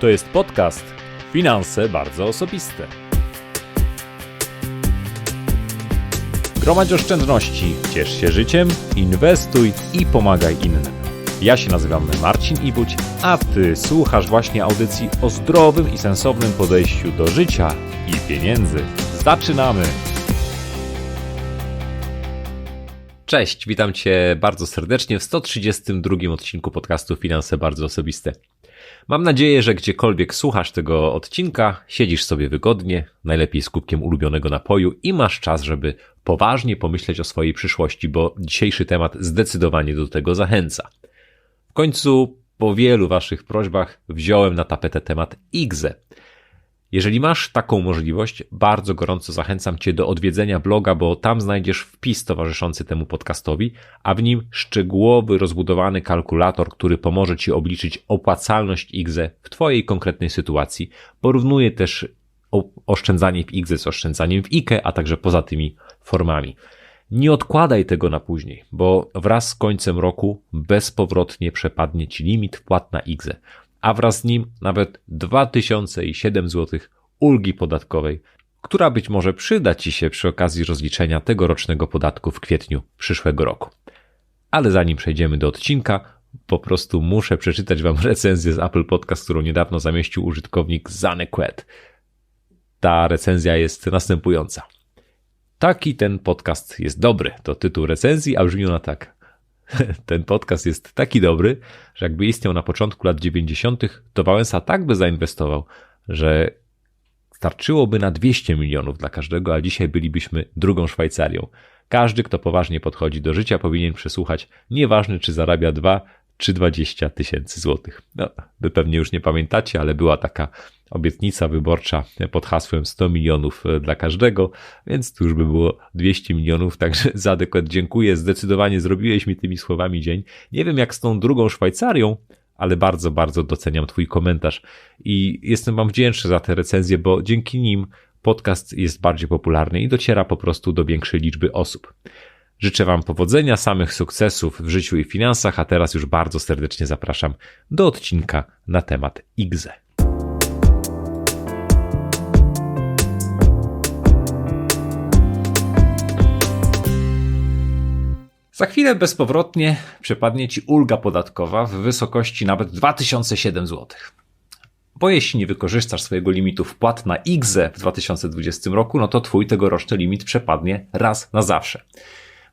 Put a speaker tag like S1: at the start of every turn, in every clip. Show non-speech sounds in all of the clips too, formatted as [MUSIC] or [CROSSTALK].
S1: To jest podcast Finanse bardzo osobiste. Gromadź oszczędności, ciesz się życiem, inwestuj i pomagaj innym. Ja się nazywam Marcin Ibuć, a Ty słuchasz właśnie audycji o zdrowym i sensownym podejściu do życia i pieniędzy. Zaczynamy! Cześć, witam Cię bardzo serdecznie w 132 odcinku podcastu Finanse bardzo osobiste. Mam nadzieję, że gdziekolwiek słuchasz tego odcinka, siedzisz sobie wygodnie, najlepiej z kubkiem ulubionego napoju i masz czas, żeby poważnie pomyśleć o swojej przyszłości, bo dzisiejszy temat zdecydowanie do tego zachęca. W końcu po wielu Waszych prośbach wziąłem na tapetę temat IGZE. Jeżeli masz taką możliwość, bardzo gorąco zachęcam Cię do odwiedzenia bloga, bo tam znajdziesz wpis towarzyszący temu podcastowi, a w nim szczegółowy, rozbudowany kalkulator, który pomoże Ci obliczyć opłacalność IGZE w Twojej konkretnej sytuacji. Porównuje też oszczędzanie w IGZE z oszczędzaniem w IKE, a także poza tymi formami. Nie odkładaj tego na później, bo wraz z końcem roku bezpowrotnie przepadnie Ci limit wpłat na IGZE a wraz z nim nawet 2007 zł ulgi podatkowej, która być może przyda Ci się przy okazji rozliczenia tegorocznego podatku w kwietniu przyszłego roku. Ale zanim przejdziemy do odcinka, po prostu muszę przeczytać Wam [LAUGHS] recenzję z Apple Podcast, którą niedawno zamieścił użytkownik Zanequet. Ta recenzja jest następująca. Taki ten podcast jest dobry. To tytuł recenzji, a brzmi ona tak. [LAUGHS] ten podcast jest taki dobry, że jakby istniał na początku lat 90., to Wałęsa tak by zainwestował, że starczyłoby na 200 milionów dla każdego, a dzisiaj bylibyśmy drugą Szwajcarią. Każdy, kto poważnie podchodzi do życia, powinien przesłuchać, nieważne czy zarabia 2 czy 20 tysięcy złotych. No, wy pewnie już nie pamiętacie, ale była taka obietnica wyborcza pod hasłem 100 milionów e, dla każdego, więc tu już by było 200 milionów, także [LAUGHS] za dekret dziękuję, zdecydowanie zrobiłeś mi tymi słowami dzień. Nie wiem jak z tą drugą Szwajcarią, ale bardzo, bardzo doceniam Twój komentarz i jestem Wam wdzięczny za te recenzje, bo dzięki nim podcast jest bardziej popularny i dociera po prostu do większej liczby osób. Życzę Wam powodzenia, samych sukcesów w życiu i finansach, a teraz już bardzo serdecznie zapraszam do odcinka na temat IGZE. Za chwilę bezpowrotnie przepadnie Ci ulga podatkowa w wysokości nawet 2007 zł. Bo jeśli nie wykorzystasz swojego limitu wpłat na IGZE w 2020 roku, no to Twój tegoroczny limit przepadnie raz na zawsze.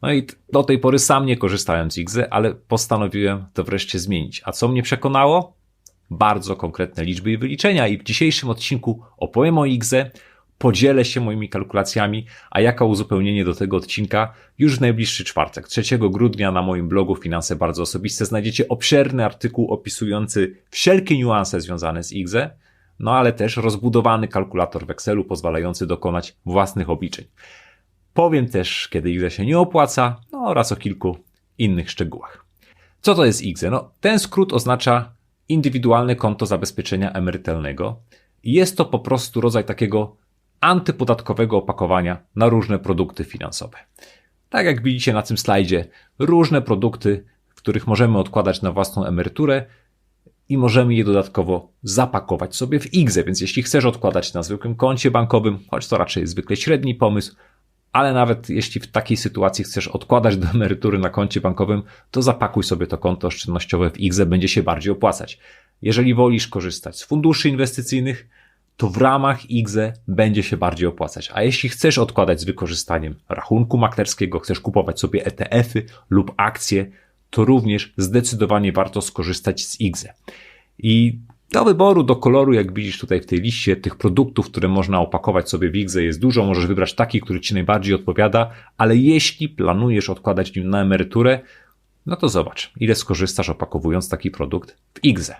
S1: No i do tej pory sam nie korzystałem z IGZE, ale postanowiłem to wreszcie zmienić. A co mnie przekonało? Bardzo konkretne liczby i wyliczenia i w dzisiejszym odcinku opowiem o IGZE, podzielę się moimi kalkulacjami, a jako uzupełnienie do tego odcinka już w najbliższy czwartek, 3 grudnia na moim blogu Finanse Bardzo Osobiste znajdziecie obszerny artykuł opisujący wszelkie niuanse związane z IGZE, no ale też rozbudowany kalkulator w Excelu pozwalający dokonać własnych obliczeń. Powiem też, kiedy IGZE się nie opłaca, no oraz o kilku innych szczegółach. Co to jest IGZE? No, ten skrót oznacza indywidualne konto zabezpieczenia emerytalnego. Jest to po prostu rodzaj takiego antypodatkowego opakowania na różne produkty finansowe. Tak jak widzicie na tym slajdzie, różne produkty, w których możemy odkładać na własną emeryturę i możemy je dodatkowo zapakować sobie w IGZE, więc jeśli chcesz odkładać na zwykłym koncie bankowym, choć to raczej jest zwykle średni pomysł, ale nawet jeśli w takiej sytuacji chcesz odkładać do emerytury na koncie bankowym, to zapakuj sobie to konto oszczędnościowe w IGZE, będzie się bardziej opłacać. Jeżeli wolisz korzystać z funduszy inwestycyjnych, to w ramach IGZE będzie się bardziej opłacać. A jeśli chcesz odkładać z wykorzystaniem rachunku maklerskiego, chcesz kupować sobie ETF-y lub akcje, to również zdecydowanie warto skorzystać z IGZE. I do wyboru, do koloru, jak widzisz tutaj w tej liście, tych produktów, które można opakować sobie w IGZE jest dużo. Możesz wybrać taki, który Ci najbardziej odpowiada, ale jeśli planujesz odkładać nim na emeryturę, no to zobacz, ile skorzystasz opakowując taki produkt w IGZE.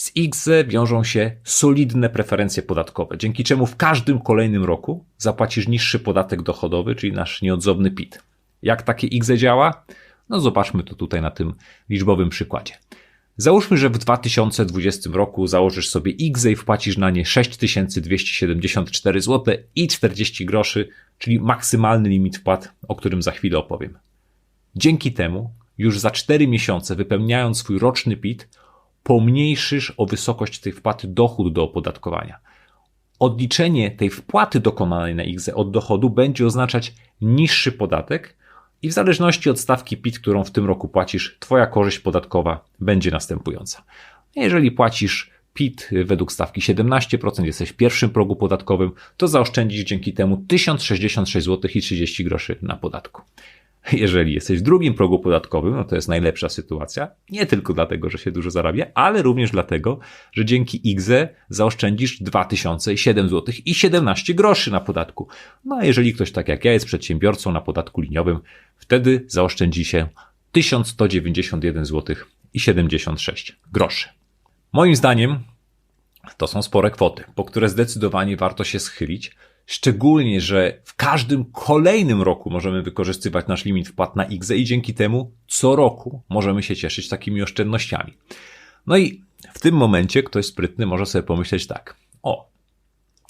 S1: Z IGZE wiążą się solidne preferencje podatkowe, dzięki czemu w każdym kolejnym roku zapłacisz niższy podatek dochodowy, czyli nasz nieodzowny PIT. Jak takie IGZE działa? No zobaczmy to tutaj na tym liczbowym przykładzie. Załóżmy, że w 2020 roku założysz sobie IGZE i wpłacisz na nie 6274 zł i 40 groszy, czyli maksymalny limit wpłat, o którym za chwilę opowiem. Dzięki temu już za 4 miesiące wypełniając swój roczny PIT pomniejszysz o wysokość tej wpłaty dochód do opodatkowania. Odliczenie tej wpłaty dokonanej na IGZE od dochodu będzie oznaczać niższy podatek i w zależności od stawki PIT, którą w tym roku płacisz, Twoja korzyść podatkowa będzie następująca. Jeżeli płacisz PIT według stawki 17%, jesteś w pierwszym progu podatkowym, to zaoszczędzisz dzięki temu 1066 zł i 30 groszy na podatku. Jeżeli jesteś w drugim progu podatkowym, no to jest najlepsza sytuacja. Nie tylko dlatego, że się dużo zarabia, ale również dlatego, że dzięki IGZE zaoszczędzisz 2007 zł i 17 groszy na podatku. No a jeżeli ktoś tak jak ja jest przedsiębiorcą na podatku liniowym, wtedy zaoszczędzi się 1191 zł i 76 groszy. Moim zdaniem to są spore kwoty, po które zdecydowanie warto się schylić, Szczególnie, że w każdym kolejnym roku możemy wykorzystywać nasz limit wpłat na IGZE i dzięki temu co roku możemy się cieszyć takimi oszczędnościami. No i w tym momencie ktoś sprytny może sobie pomyśleć tak. O,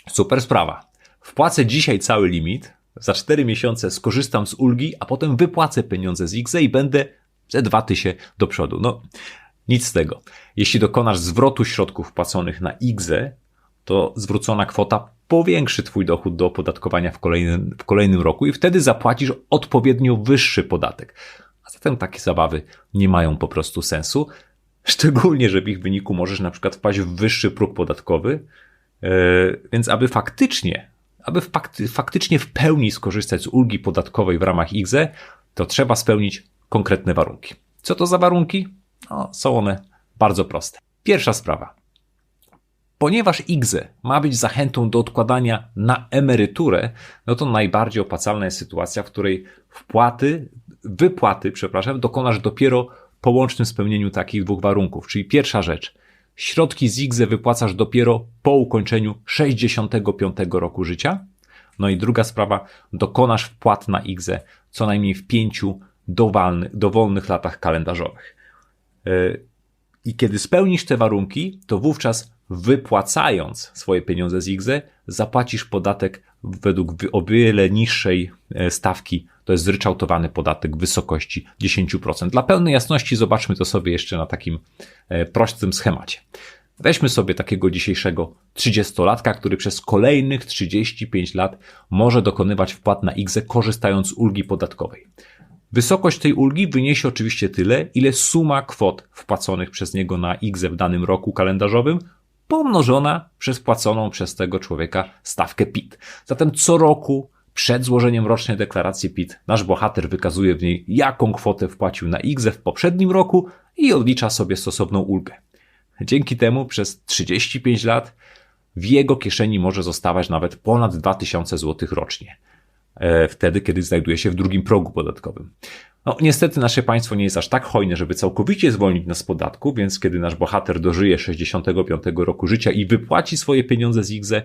S1: super sprawa. Wpłacę dzisiaj cały limit, za 4 miesiące skorzystam z ulgi, a potem wypłacę pieniądze z IGZE i będę ze dwa tysie do przodu. No, nic z tego. Jeśli dokonasz zwrotu środków wpłaconych na IGZE, to zwrócona kwota powiększy Twój dochód do opodatkowania w kolejnym, w kolejnym roku i wtedy zapłacisz odpowiednio wyższy podatek. A zatem takie zabawy nie mają po prostu sensu. Szczególnie, że w ich wyniku możesz na przykład wpaść w wyższy próg podatkowy, yy, więc aby faktycznie, aby faktycznie w pełni skorzystać z ulgi podatkowej w ramach IGZE, to trzeba spełnić konkretne warunki. Co to za warunki? No, są one bardzo proste. Pierwsza sprawa. Ponieważ IGZE ma być zachętą do odkładania na emeryturę, no to najbardziej opłacalna jest sytuacja, w której wpłaty, wypłaty, przepraszam, dokonasz dopiero po łącznym spełnieniu takich dwóch warunków. Czyli pierwsza rzecz, środki z IGZE wypłacasz dopiero po ukończeniu 65 roku życia. No i druga sprawa, dokonasz wpłat na IGZE co najmniej w pięciu dowolnych, dowolnych latach kalendarzowych. Yy, I kiedy spełnisz te warunki, to wówczas wypłacając swoje pieniądze z IGZE, zapłacisz podatek według o wiele niższej e, stawki, to jest zryczałtowany podatek w wysokości 10%. Dla pełnej jasności zobaczmy to sobie jeszcze na takim e, prostym schemacie. Weźmy sobie takiego dzisiejszego 30-latka, który przez kolejnych 35 lat może dokonywać wpłat na IGZE korzystając z ulgi podatkowej. Wysokość tej ulgi wyniesie oczywiście tyle, ile suma kwot wpłaconych przez niego na IGZE w danym roku kalendarzowym pomnożona przez płaconą przez tego człowieka stawkę PIT. Zatem co roku przed złożeniem rocznej deklaracji PIT nasz bohater wykazuje w niej, jaką kwotę wpłacił na IGZE w poprzednim roku i odlicza sobie stosowną ulgę. Dzięki temu przez 35 lat w jego kieszeni może zostawać nawet ponad 2000 zł rocznie. E, wtedy, kiedy znajduje się w drugim progu podatkowym. No, niestety nasze państwo nie jest aż tak hojne, żeby całkowicie zwolnić nas z podatku, więc kiedy nasz bohater dożyje 65 roku życia i wypłaci swoje pieniądze z IGZE,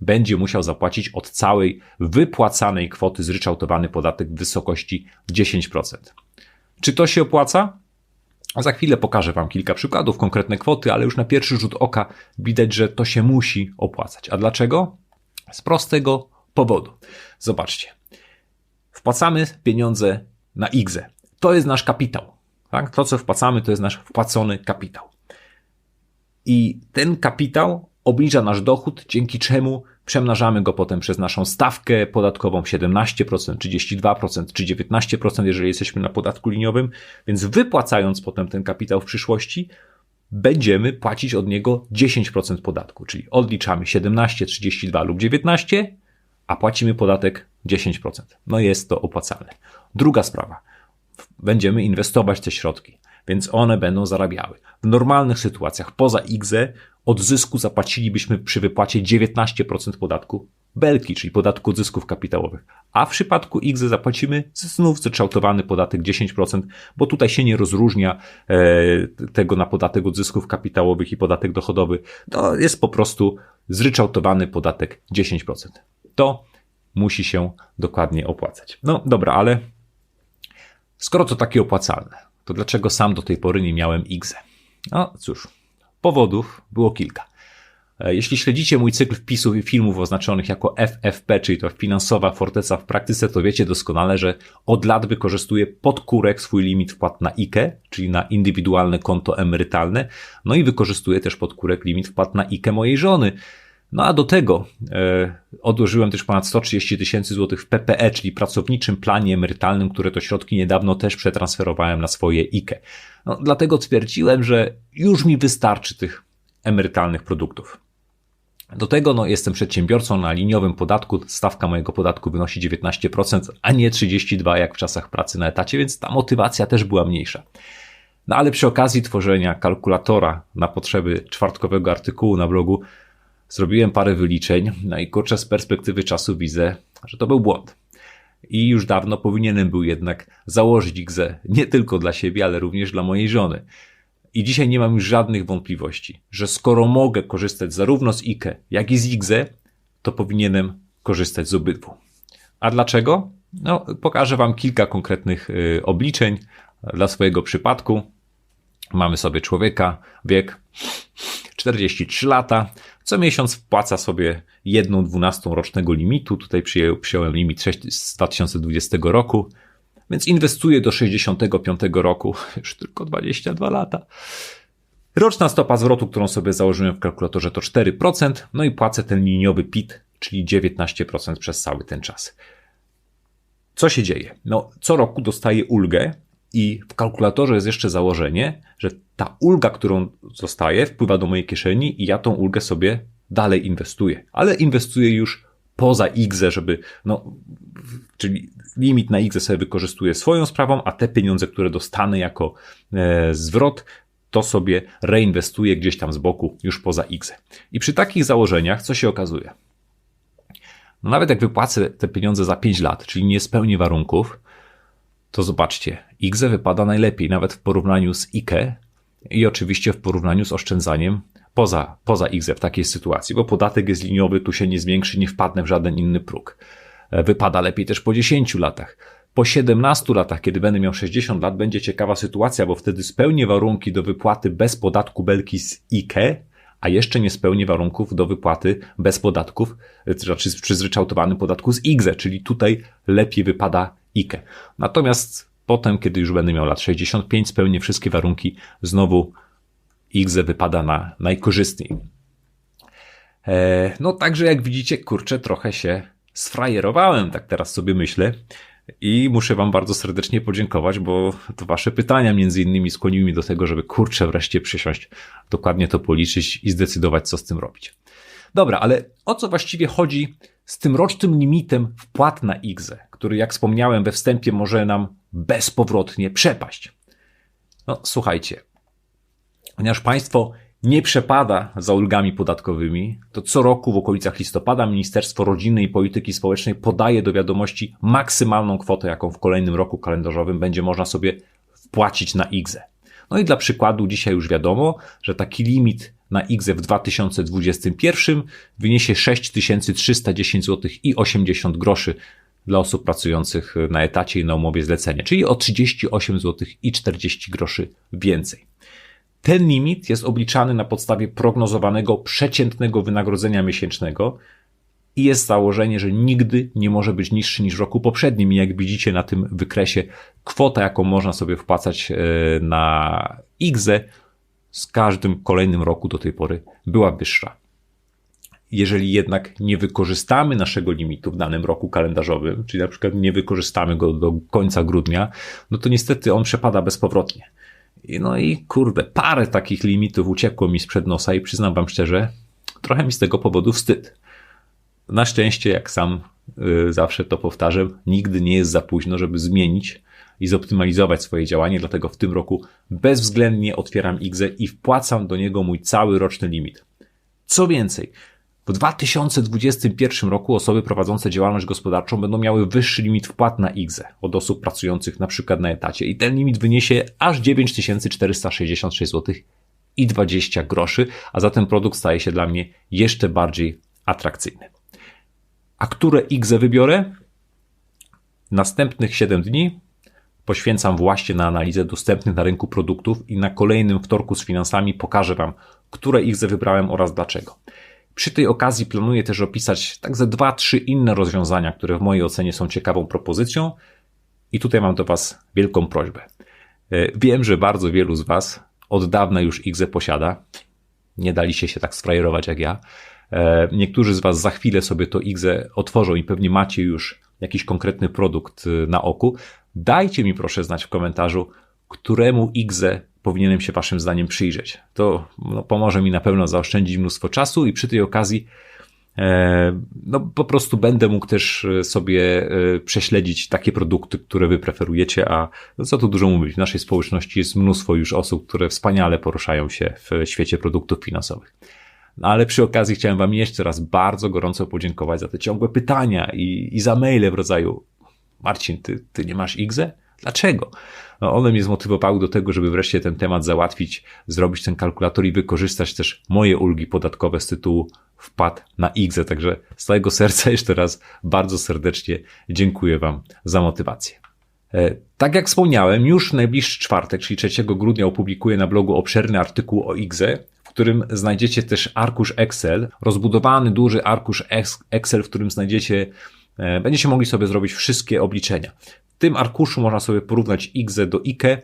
S1: będzie musiał zapłacić od całej wypłacanej kwoty zryczałtowany podatek w wysokości 10%. Czy to się opłaca? Za chwilę pokażę Wam kilka przykładów, konkretne kwoty, ale już na pierwszy rzut oka widać, że to się musi opłacać. A dlaczego? Z prostego powodu. Zobaczcie. Wpłacamy pieniądze na IGZE. To jest nasz kapitał. Tak? To, co wpłacamy, to jest nasz wpłacony kapitał. I ten kapitał obniża nasz dochód, dzięki czemu przemnażamy go potem przez naszą stawkę podatkową 17%, 32% czy 19%, jeżeli jesteśmy na podatku liniowym, więc wypłacając potem ten kapitał w przyszłości, będziemy płacić od niego 10% podatku, czyli odliczamy 17, 32 lub 19, a płacimy podatek 10%. No jest to opłacalne. Druga sprawa. Będziemy inwestować te środki, więc one będą zarabiały. W normalnych sytuacjach poza IGZE od zysku zapłacilibyśmy przy wypłacie 19% podatku belki, czyli podatku od zysków kapitałowych. A w przypadku IGZE zapłacimy znów zryczałtowany podatek 10%, bo tutaj się nie rozróżnia e, tego na podatek od zysków kapitałowych i podatek dochodowy. To jest po prostu zryczałtowany podatek 10%. To musi się dokładnie opłacać. No dobra, ale skoro to takie opłacalne, to dlaczego sam do tej pory nie miałem IGZE? No cóż, powodów było kilka. E, jeśli śledzicie mój cykl wpisów i filmów oznaczonych jako FFP, czyli to finansowa forteca w praktyce, to wiecie doskonale, że od lat wykorzystuję podkórek swój limit wpłat na IKE, czyli na indywidualne konto emerytalne, no i wykorzystuję też podkórek limit wpłat na IKE mojej żony. No a do tego e, odłożyłem też ponad 130 tysięcy złotych w PPE, czyli pracowniczym planie emerytalnym, które to środki niedawno też przetransferowałem na swoje IKE. No, dlatego twierdziłem, że już mi wystarczy tych emerytalnych produktów. Do tego no, jestem przedsiębiorcą na liniowym podatku. Stawka mojego podatku wynosi 19%, a nie 32% jak w czasach pracy na etacie, więc ta motywacja też była mniejsza. No ale przy okazji tworzenia kalkulatora na potrzeby czwartkowego artykułu na blogu zrobiłem parę wyliczeń, no i kurczę z perspektywy czasu widzę, że to był błąd. I już dawno powinienem był jednak założyć IGZE nie tylko dla siebie, ale również dla mojej żony. I dzisiaj nie mam już żadnych wątpliwości, że skoro mogę korzystać zarówno z IKE, jak i z IGZE, to powinienem korzystać z obydwu. A dlaczego? No, pokażę Wam kilka konkretnych y, obliczeń dla swojego przypadku. Mamy sobie człowieka, wiek 43 lata, co miesiąc wpłaca sobie jedną dwunastą rocznego limitu. Tutaj przyjąłem limit z 2020 roku, więc inwestuję do 65 roku, [LAUGHS] już tylko 22 lata. Roczna stopa zwrotu, którą sobie założyłem w kalkulatorze to 4%, no i płacę ten liniowy PIT, czyli 19% przez cały ten czas. Co się dzieje? No, co roku dostaję ulgę i w kalkulatorze jest jeszcze założenie, że ta ulga, którą dostaję, wpływa do mojej kieszeni i ja tą ulgę sobie dalej inwestuję. Ale inwestuję już poza IGZE, żeby, no, czyli limit na IGZE sobie wykorzystuję swoją sprawą, a te pieniądze, które dostanę jako e, zwrot, to sobie reinwestuję gdzieś tam z boku, już poza IGZE. I przy takich założeniach, co się okazuje? No nawet jak wypłacę te pieniądze za 5 lat, czyli nie spełnię warunków, to zobaczcie, IGZE wypada najlepiej, nawet w porównaniu z IKE i oczywiście w porównaniu z oszczędzaniem poza, poza IGZE w takiej sytuacji, bo podatek jest liniowy, tu się nie zwiększy, nie wpadnę w żaden inny próg. E, wypada lepiej też po 10 latach. Po 17 latach, kiedy będę miał 60 lat, będzie ciekawa sytuacja, bo wtedy spełnię warunki do wypłaty bez podatku belki z IKE, a jeszcze nie spełnię warunków do wypłaty bez podatków, znaczy przy zryczałtowanym podatku z IGZE, czyli tutaj lepiej wypada IKE. Natomiast potem, kiedy już będę miał lat 65, spełnię wszystkie warunki, znowu IGZE wypada na najkorzystniej. E, no także jak widzicie, kurczę, trochę się sfrajerowałem, tak teraz sobie myślę. I muszę Wam bardzo serdecznie podziękować, bo to Wasze pytania między innymi skłoniły mnie do tego, żeby kurczę wreszcie przysiąść, dokładnie to policzyć i zdecydować, co z tym robić. Dobra, ale o co właściwie chodzi z tym rocznym limitem wpłat na IGZE, który jak wspomniałem we wstępie może nam bezpowrotnie przepaść? No słuchajcie, ponieważ Państwo nie przepada za ulgami podatkowymi, to co roku w okolicach listopada Ministerstwo Rodziny i Polityki Społecznej podaje do wiadomości maksymalną kwotę, jaką w kolejnym roku kalendarzowym będzie można sobie wpłacić na IGZE. No i dla przykładu dzisiaj już wiadomo, że taki limit na IGZE w 2021 wyniesie 6310 zł i 80 groszy dla osób pracujących na etacie i na umowie zlecenia, czyli o 38 zł i 40 groszy więcej. Ten limit jest obliczany na podstawie prognozowanego przeciętnego wynagrodzenia miesięcznego i jest założenie, że nigdy nie może być niższy niż w roku poprzednim. I jak widzicie na tym wykresie, kwota, jaką można sobie wpłacać e, na IGZE z każdym kolejnym roku do tej pory była wyższa. Jeżeli jednak nie wykorzystamy naszego limitu w danym roku kalendarzowym, czyli na przykład nie wykorzystamy go do końca grudnia, no to niestety on przepada bezpowrotnie. No i kurde, parę takich limitów uciekło mi sprzed nosa i przyznam wam szczerze, trochę mi z tego powodu wstyd. Na szczęście, jak sam y, zawsze to powtarzam, nigdy nie jest za późno, żeby zmienić i zoptymalizować swoje działanie, dlatego w tym roku bezwzględnie otwieram IGZE i wpłacam do niego mój cały roczny limit. Co więcej, w 2021 roku osoby prowadzące działalność gospodarczą będą miały wyższy limit wpłat na IGZE od osób pracujących na przykład na etacie i ten limit wyniesie aż 9466 zł i 20 groszy, a zatem produkt staje się dla mnie jeszcze bardziej atrakcyjny. A które IGZE wybiorę? Następnych 7 dni poświęcam właśnie na analizę dostępnych na rynku produktów i na kolejnym wtorku z finansami pokażę Wam, które IGZE wybrałem oraz dlaczego. Przy tej okazji planuję też opisać tak ze dwa, trzy inne rozwiązania, które w mojej ocenie są ciekawą propozycją. I tutaj mam do Was wielką prośbę. E, wiem, że bardzo wielu z Was od dawna już IGZE posiada. Nie daliście się tak sfrajerować jak ja. E, niektórzy z Was za chwilę sobie to IGZE otworzą i pewnie macie już jakiś konkretny produkt e, na oku. Dajcie mi proszę znać w komentarzu, któremu IGZE powinienem się Waszym zdaniem przyjrzeć. To no, pomoże mi na pewno zaoszczędzić mnóstwo czasu i przy tej okazji e, no, po prostu będę mógł też sobie prześledzić takie produkty, które Wy preferujecie, a no, co tu dużo mówić, w naszej społeczności jest mnóstwo już osób, które wspaniale poruszają się w świecie produktów finansowych. No ale przy okazji chciałem Wam jeszcze raz bardzo gorąco podziękować za te ciągłe pytania i, i za maile w rodzaju Marcin, ty, ty nie masz IGZE? Dlaczego? No one mnie zmotywowały do tego, żeby wreszcie ten temat załatwić, zrobić ten kalkulator i wykorzystać też moje ulgi podatkowe z tytułu wpad na IGZE. Także z całego serca [LAUGHS] jeszcze raz bardzo serdecznie dziękuję Wam za motywację. E, tak jak wspomniałem, już w najbliższy czwartek, czyli 3 grudnia opublikuję na blogu obszerny artykuł o IGZE, którym znajdziecie też arkusz Excel, rozbudowany duży arkusz Excel, w którym znajdziecie, będziecie mogli sobie zrobić wszystkie obliczenia. W tym arkuszu można sobie porównać IGZE do IKE, e,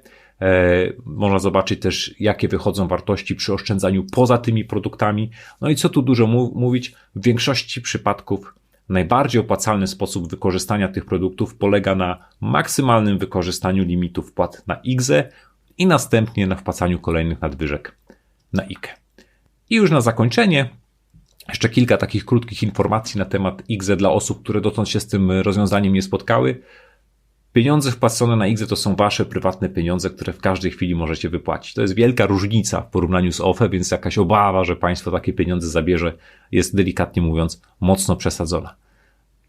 S1: można zobaczyć też, jakie wychodzą wartości przy oszczędzaniu poza tymi produktami. No i co tu dużo mówić, w większości przypadków najbardziej opłacalny sposób wykorzystania tych produktów polega na maksymalnym wykorzystaniu limitu wpłat na IGZE i następnie na wpłacaniu kolejnych nadwyżek na IKE. I już na zakończenie, jeszcze kilka takich krótkich informacji na temat IGZE dla osób, które dotąd się z tym rozwiązaniem nie spotkały. Pieniądze wpłacone na IGZE to są wasze prywatne pieniądze, które w każdej chwili możecie wypłacić. To jest wielka różnica w porównaniu z OFE, więc jakaś obawa, że państwo takie pieniądze zabierze, jest delikatnie mówiąc mocno przesadzona.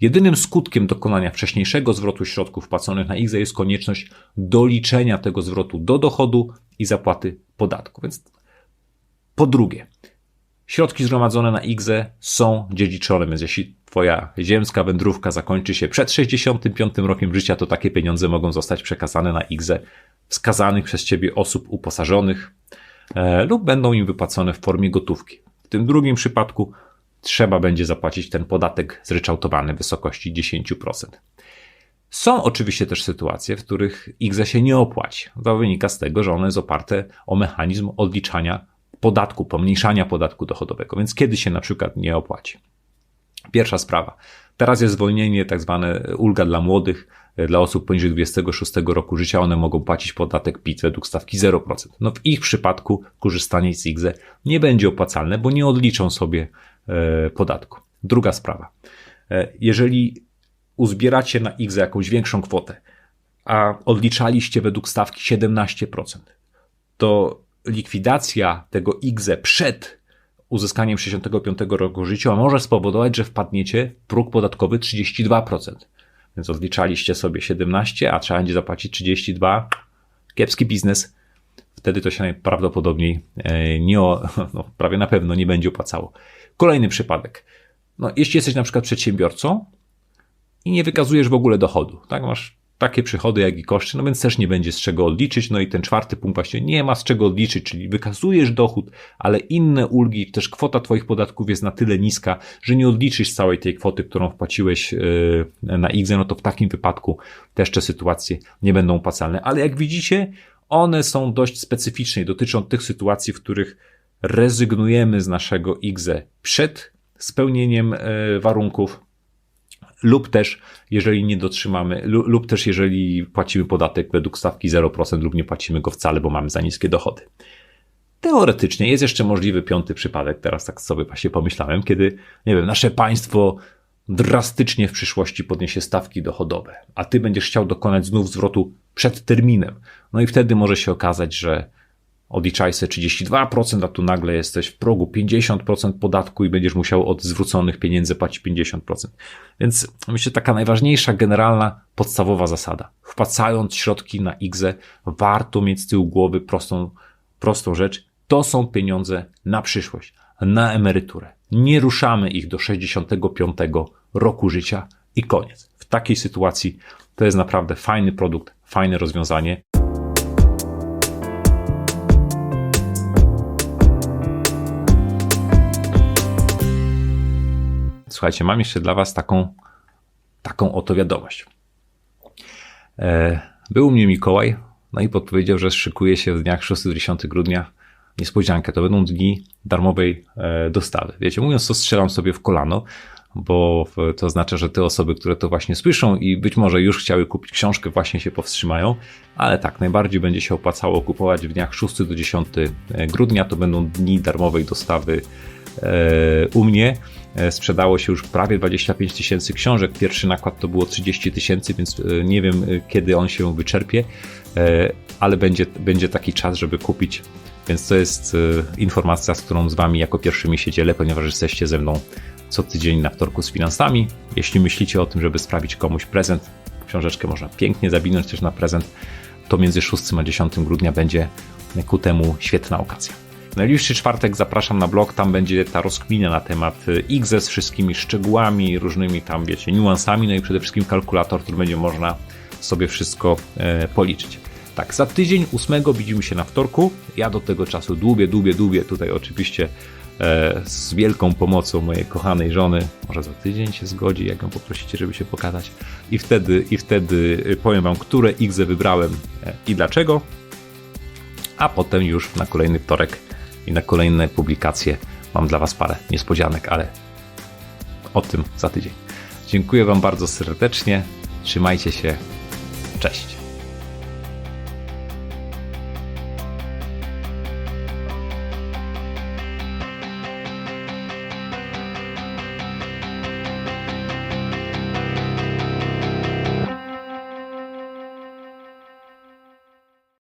S1: Jedynym skutkiem dokonania wcześniejszego zwrotu środków wpłaconych na IGZE jest konieczność doliczenia tego zwrotu do dochodu i zapłaty podatku. Więc po drugie, środki zgromadzone na IGZE są dziedziczone, więc jeśli Twoja ziemska wędrówka zakończy się przed 65 rokiem życia, to takie pieniądze mogą zostać przekazane na IGZE wskazanych przez Ciebie osób uposażonych e, lub będą im wypłacone w formie gotówki. W tym drugim przypadku trzeba będzie zapłacić ten podatek zryczałtowany w wysokości 10%. Są oczywiście też sytuacje, w których IGZE się nie opłaci. To wynika z tego, że one jest oparte o mechanizm odliczania podatku, pomniejszania podatku dochodowego. Więc kiedy się na przykład nie opłaci? Pierwsza sprawa. Teraz jest zwolnienie, tak zwane ulga dla młodych, dla osób poniżej 26 roku życia. One mogą płacić podatek PIT według stawki 0%. No w ich przypadku korzystanie z IGZE nie będzie opłacalne, bo nie odliczą sobie e, podatku. Druga sprawa. E, jeżeli uzbieracie na IGZE jakąś większą kwotę, a odliczaliście według stawki 17%, to likwidacja tego IGZE przed uzyskaniem 65 roku życia może spowodować, że wpadniecie w próg podatkowy 32%. Więc odliczaliście sobie 17, a trzeba będzie zapłacić 32. Kiepski biznes. Wtedy to się najprawdopodobniej e, nie, [LAUGHS] no, prawie na pewno nie będzie opłacało. Kolejny przypadek. No, jeśli jesteś na przykład przedsiębiorcą i nie wykazujesz w ogóle dochodu, tak? Masz takie przychody, jak i koszty, no więc też nie będzie z czego odliczyć. No i ten czwarty punkt właśnie nie ma z czego odliczyć, czyli wykazujesz dochód, ale inne ulgi, też kwota Twoich podatków jest na tyle niska, że nie odliczysz całej tej kwoty, którą wpłaciłeś e, na IGZE, no to w takim wypadku też te sytuacje nie będą opłacalne. Ale jak widzicie, one są dość specyficzne i dotyczą tych sytuacji, w których rezygnujemy z naszego IGZE przed spełnieniem e, warunków, lub też jeżeli nie dotrzymamy, lub, też jeżeli płacimy podatek według stawki 0% lub nie płacimy go wcale, bo mamy za niskie dochody. Teoretycznie jest jeszcze możliwy piąty przypadek, teraz tak sobie właśnie pomyślałem, kiedy, nie wiem, nasze państwo drastycznie w przyszłości podniesie stawki dochodowe, a ty będziesz chciał dokonać znów zwrotu przed terminem. No i wtedy może się okazać, że odliczaj sobie 32%, a tu nagle jesteś w progu 50% podatku i będziesz musiał od zwróconych pieniędzy płacić 50%. Więc myślę, taka najważniejsza, generalna, podstawowa zasada. Wpłacając środki na IGZE, warto mieć z tyłu głowy prostą, prostą rzecz. To są pieniądze na przyszłość, na emeryturę. Nie ruszamy ich do 65 roku życia i koniec. W takiej sytuacji to jest naprawdę fajny produkt, fajne rozwiązanie. Słuchajcie, mam jeszcze dla Was taką, taką oto wiadomość. E, Był u mnie Mikołaj, no i podpowiedział, że szykuje się w dniach 6-10 grudnia niespodziankę. To będą dni darmowej e, dostawy. Wiecie, mówiąc to, strzelam sobie w kolano, bo to oznacza, że te osoby, które to właśnie słyszą i być może już chciały kupić książkę, właśnie się powstrzymają, ale tak, najbardziej będzie się opłacało kupować w dniach 6 do 10 grudnia. To będą dni darmowej dostawy e, u mnie. E, Sprzedało się już prawie 25 tysięcy książek. Pierwszy nakład to było 30 tysięcy, więc e, nie wiem e, kiedy on się wyczerpie, ale będzie, będzie taki czas, żeby kupić. Więc to jest informacja, z którą z Wami jako pierwszymi się dzielę, ponieważ jesteście ze mną co tydzień na wtorku z finansami. Jeśli myślicie o tym, żeby sprawić komuś prezent, książeczkę można pięknie zawinąć też na prezent, to między 6 a 10 grudnia będzie ku temu świetna okazja. Najbliższy czwartek zapraszam na blog, tam będzie ta rozkmina na temat IGZE z wszystkimi szczegółami, różnymi tam, wiecie, niuansami, no i przede wszystkim kalkulator, który będzie można sobie wszystko e, policzyć. Tak, za tydzień, 8 widzimy się na wtorku. Ja do tego czasu dłubię, dłubię, dłubię. Tutaj oczywiście e, z wielką pomocą mojej kochanej żony. Może za tydzień się zgodzi, jak ją poprosicie, żeby się pokazać. I wtedy, i wtedy e, powiem Wam, które IGZE wybrałem e, i dlaczego. A potem już na kolejny wtorek i na kolejne publikacje mam dla Was parę niespodzianek, ale o tym za tydzień. Dziękuję Wam bardzo serdecznie. Trzymajcie się. Cześć.